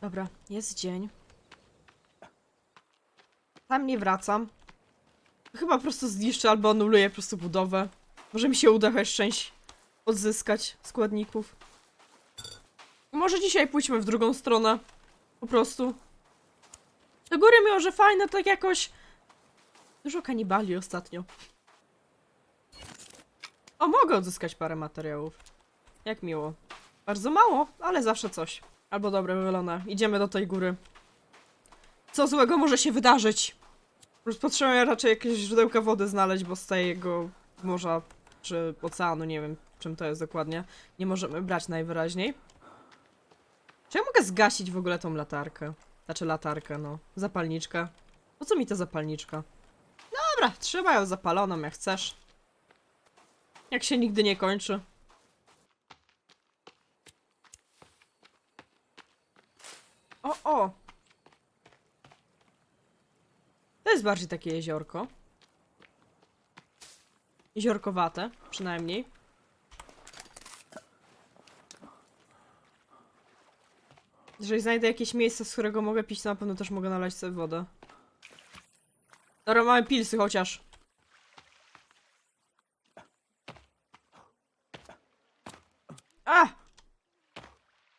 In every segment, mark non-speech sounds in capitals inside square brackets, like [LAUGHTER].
Dobra, jest dzień. Tam nie wracam. Chyba po prostu zniszczę albo anuluję po prostu budowę. Może mi się uda chociaż część odzyskać składników. Może dzisiaj pójdźmy w drugą stronę. Po prostu. Te góry mimo, że fajne, tak jakoś... Dużo kanibali ostatnio. O, mogę odzyskać parę materiałów. Jak miło. Bardzo mało, ale zawsze coś. Albo dobre wywalone. Idziemy do tej góry. Co złego może się wydarzyć? Potrzebuję raczej jakieś źródełka wody znaleźć, bo z tego morza czy oceanu, nie wiem czym to jest dokładnie, nie możemy brać najwyraźniej. Czy ja mogę zgasić w ogóle tą latarkę? Znaczy latarkę, no. Zapalniczkę. Po co mi ta zapalniczka? Dobra, trzymaj ją zapaloną jak chcesz. Jak się nigdy nie kończy. O, o! To jest bardziej takie jeziorko. Jeziorkowate, przynajmniej. Jeżeli znajdę jakieś miejsce, z którego mogę pić, to na pewno też mogę nalać sobie wodę. Dobra, mamy pilsy chociaż. A!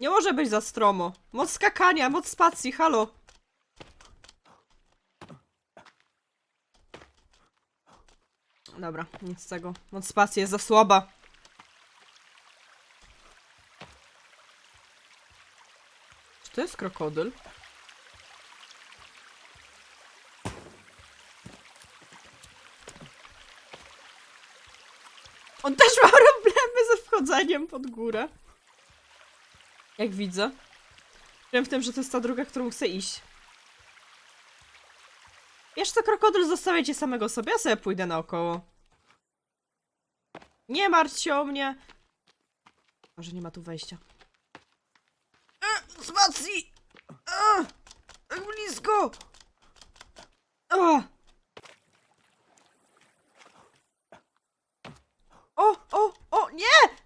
Nie może być za stromo. Moc skakania, moc spacji, halo. Dobra, nic z tego. Moc spacji jest za słaba. Czy to jest krokodyl? On też ma problemy ze wchodzeniem pod górę. Jak widzę. Wiem w tym, że to jest ta druga, którą chcę iść. Jeszcze krokodyl zostawiacie samego sobie, ja sobie pójdę naokoło. Nie martw się o mnie. Może nie ma tu wejścia. E! E, tak blisko! E. O, o, o, nie!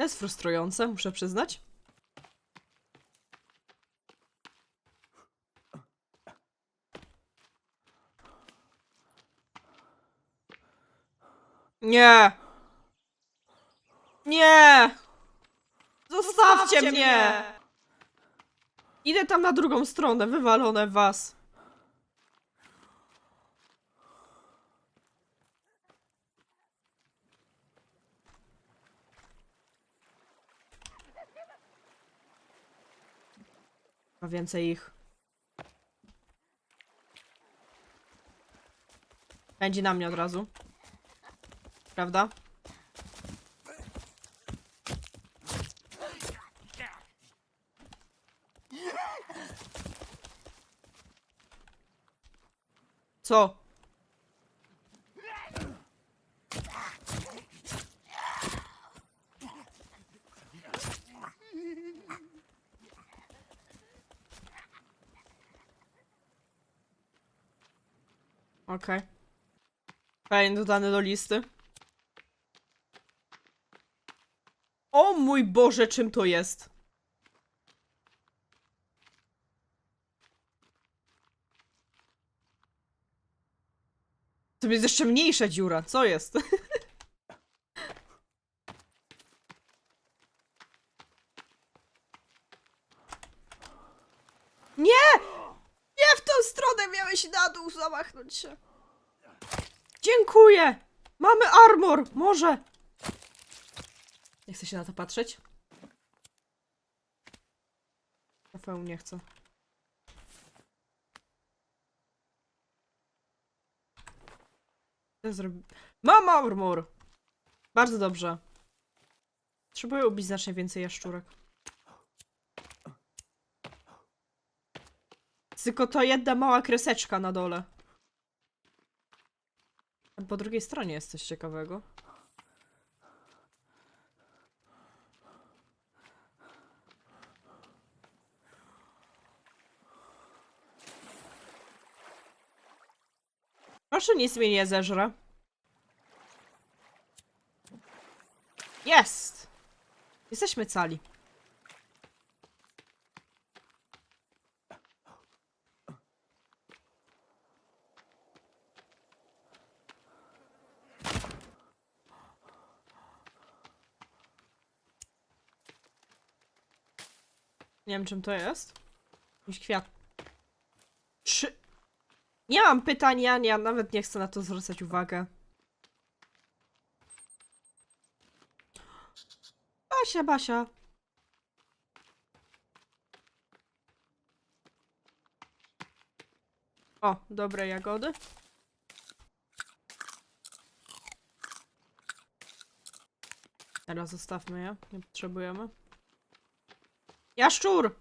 To jest frustrujące, muszę przyznać. Nie! Nie! Zostawcie mnie! Idę tam na drugą stronę, wywalone was. Więcej ich. Pędzi na mnie od razu. Prawda? Co? Okej. Fajnie dodany do listy. O mój Boże, czym to jest? To jest jeszcze mniejsza dziura, co jest? [LAUGHS] Nie! Nie w tą stronę miałeś na dół się. Dziękuję! Mamy armor! Może! Nie chcę się na to patrzeć. Rafał nie chcę. Mam armor! Bardzo dobrze. Potrzebuję ubić znacznie więcej jaszczurek. Tylko to jedna mała kreseczka na dole. Po drugiej stronie jest coś ciekawego. Proszę nic mnie nie zeżre. Jest! Jesteśmy cali. Nie wiem, czym to jest. Jakiś kwiat. Czy... Nie mam pytań, ja, ja nawet nie chcę na to zwracać uwagę. Basia, Basia. O, dobre jagody. Teraz zostawmy je, nie potrzebujemy. Jaszczur!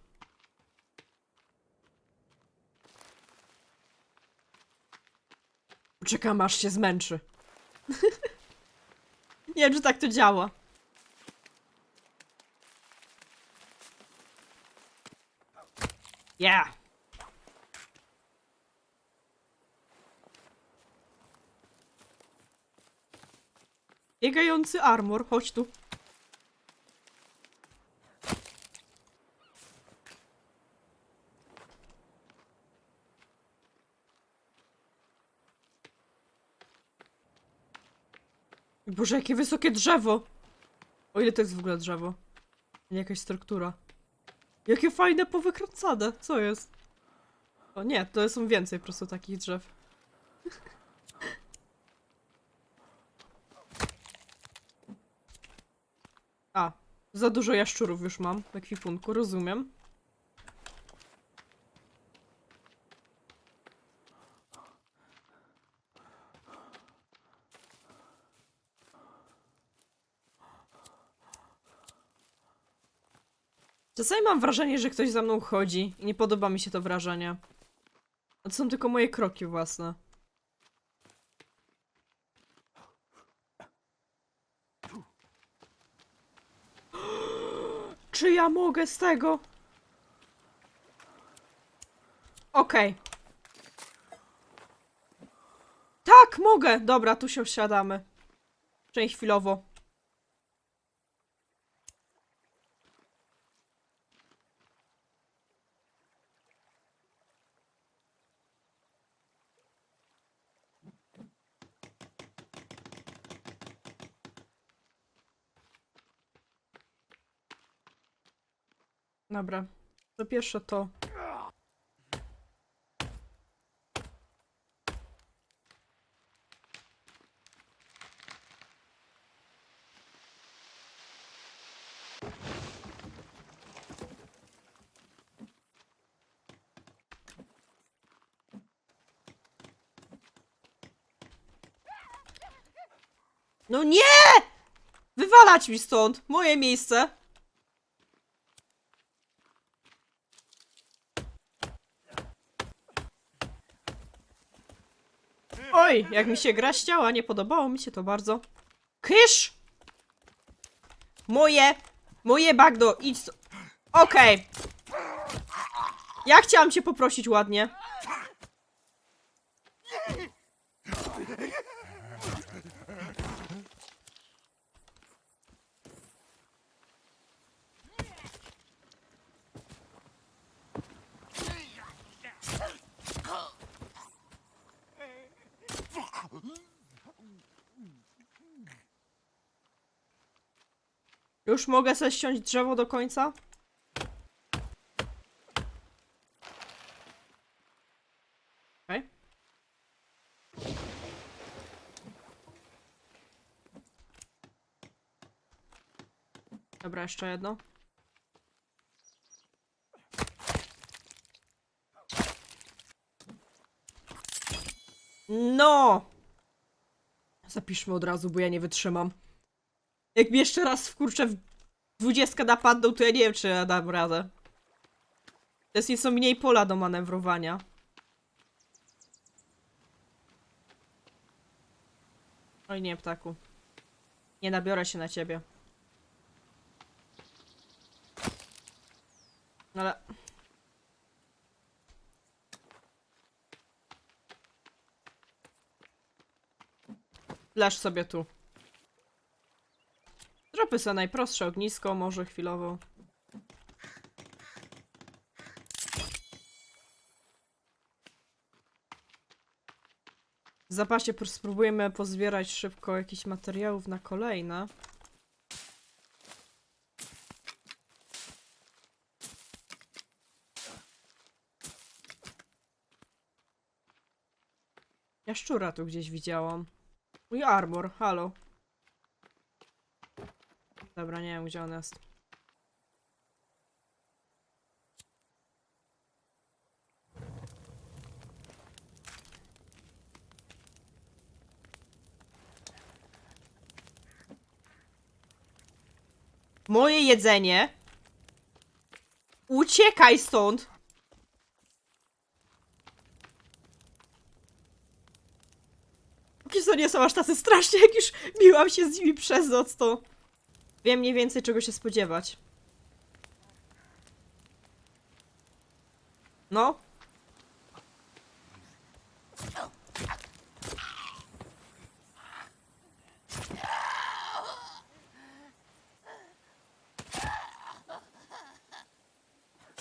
Czekam aż się zmęczy. [LAUGHS] nie wiem, czy tak to działa. Yeah! Biegający armor, chodź tu. Boże, jakie wysokie drzewo! O ile to jest w ogóle drzewo? Nie jakaś struktura. Jakie fajne powykręcane, co jest? O nie, to są więcej po prostu takich drzew. A, za dużo jaszczurów już mam w ekwipunku, rozumiem. Czasami mam wrażenie, że ktoś za mną chodzi i nie podoba mi się to wrażenie. A to są tylko moje kroki własne. [GASPS] Czy ja mogę z tego? Okej. Tak, mogę! Dobra, tu się wsiadamy. Przynajmniej chwilowo. Dobra. To pierwsze to. No nie! Wywalać mi stąd! Moje miejsce! Oj, jak mi się gra ściała, nie podobało mi się to bardzo. Kysz! Moje, moje bagno, idź Okej. Ja chciałam cię poprosić ładnie. Już mogę sobie ściąć drzewo do końca? Dobra, jeszcze jedno. No! Zapiszmy od razu, bo ja nie wytrzymam. Jak mi jeszcze raz wkurczę w dwudziestkę napadną, to ja nie wiem, czy ja dam radę. To jest nieco mniej pola do manewrowania. Oj nie, ptaku. Nie nabiorę się na ciebie. Ale... Leż sobie tu. Zróbmy sobie najprostsze ognisko, może chwilowo. W zapasie pr- spróbujemy pozbierać szybko jakichś materiałów na kolejne. Ja szczura tu gdzieś widziałam. Mój armor, halo. Dobra, nie wiem gdzie on jest. Moje jedzenie. Uciekaj stąd. Póki co nie są aż tacy strasznie, jak już biłam się z nimi przez noc, to wiem mniej więcej czego się spodziewać. No.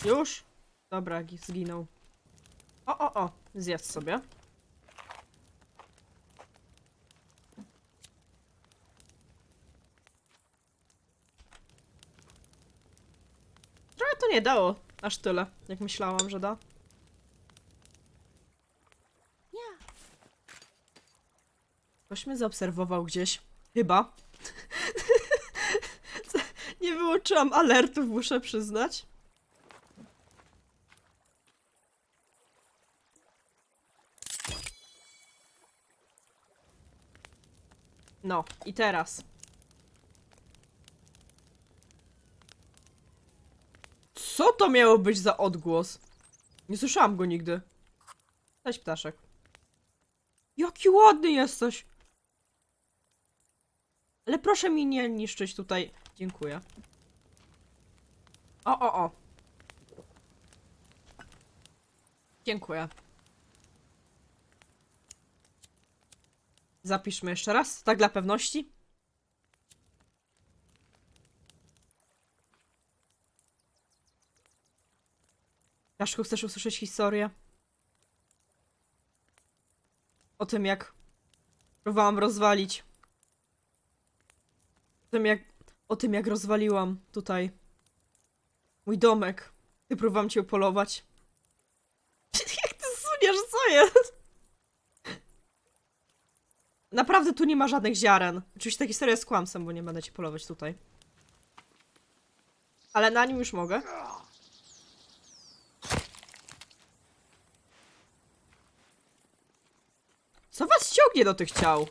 Już? Dobra, gi- zginął. O, o, o, zjadł sobie. To nie dało aż tyle, jak myślałam, że da. Ktoś mnie zaobserwował gdzieś. Chyba. [LAUGHS] nie wyłączyłam alertów, muszę przyznać. No, i teraz. Co to miało być za odgłos? Nie słyszałam go nigdy. Cześć, ptaszek. Jaki ładny jesteś! Ale proszę mi nie niszczyć tutaj. Dziękuję. O, o, o. Dziękuję. Zapiszmy jeszcze raz, tak dla pewności. Jaszku, chcesz usłyszeć historię? O tym, jak próbowałam rozwalić. O tym, jak, o tym, jak rozwaliłam tutaj mój domek. Ty próbowałam cię upolować. [LAUGHS] jak ty suniesz, co jest? Naprawdę tu nie ma żadnych ziaren. Oczywiście ta historia jest kłamstwem, bo nie będę cię polować tutaj. Ale na nim już mogę. Co ciągnie do tych ciał?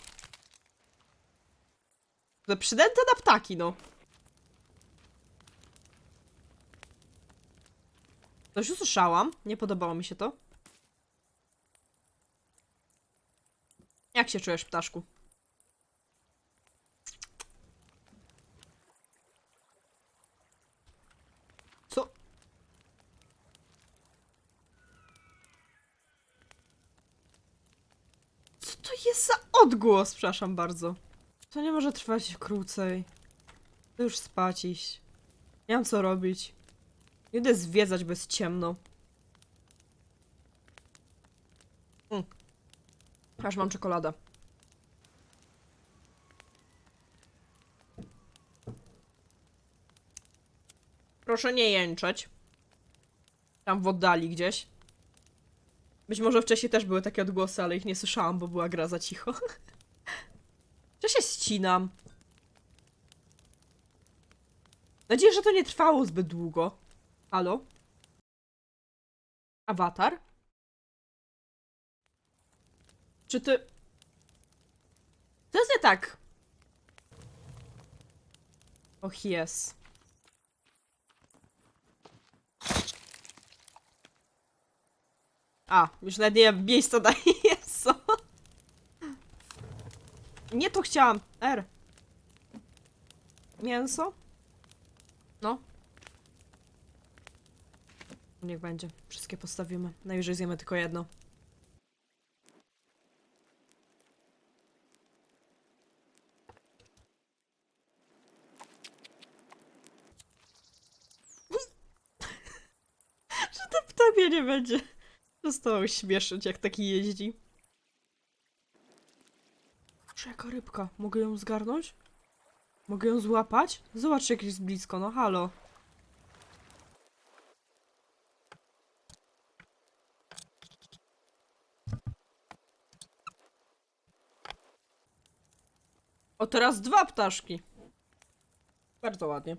To przydęte na ptaki, no. Coś usłyszałam. Nie podobało mi się to. Jak się czujesz, ptaszku? Co? Co to jest za odgłos? Przepraszam bardzo. To nie może trwać krócej. To już spać iść. Nie mam co robić. Idę zwiedzać, bo jest ciemno. Mm. Aż mam czekoladę. Proszę nie jęczeć. Tam w oddali gdzieś. Być może wcześniej też były takie odgłosy, ale ich nie słyszałam, bo była gra za cicho. [LAUGHS] Czy się ścinam? Nadzieję, że to nie trwało zbyt długo. Halo? Awatar? Czy ty... To jest nie tak. Och, jest. A, już nawet nie wiem, miejsce daje, [LAUGHS] co? Nie to chciałam, R. Mięso? No. Niech będzie, wszystkie postawimy. Najwyżej zjemy tylko jedno. [LAUGHS] Że to ptanie nie będzie przestało śmieszyć, jak taki jeździ. Czy jaka rybka? Mogę ją zgarnąć? Mogę ją złapać? Zobacz, jak jest blisko, no halo. O, teraz dwa ptaszki. Bardzo ładnie.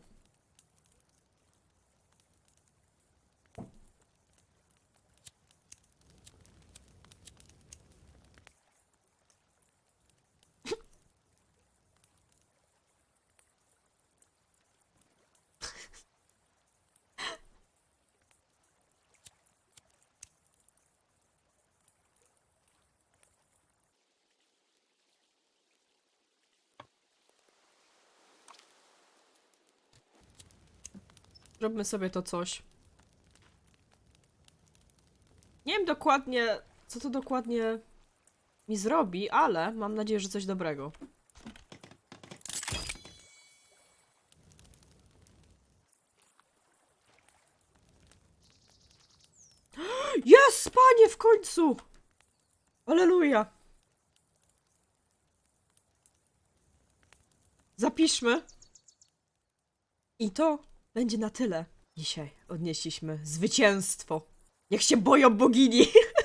Zróbmy sobie to coś. Nie wiem dokładnie, co to dokładnie mi zrobi, ale mam nadzieję, że coś dobrego. [GASPS] Jest, panie, w końcu! Aleluja! Zapiszmy. I to będzie na tyle. Dzisiaj odnieśliśmy zwycięstwo. Niech się boją bogini. [LAUGHS]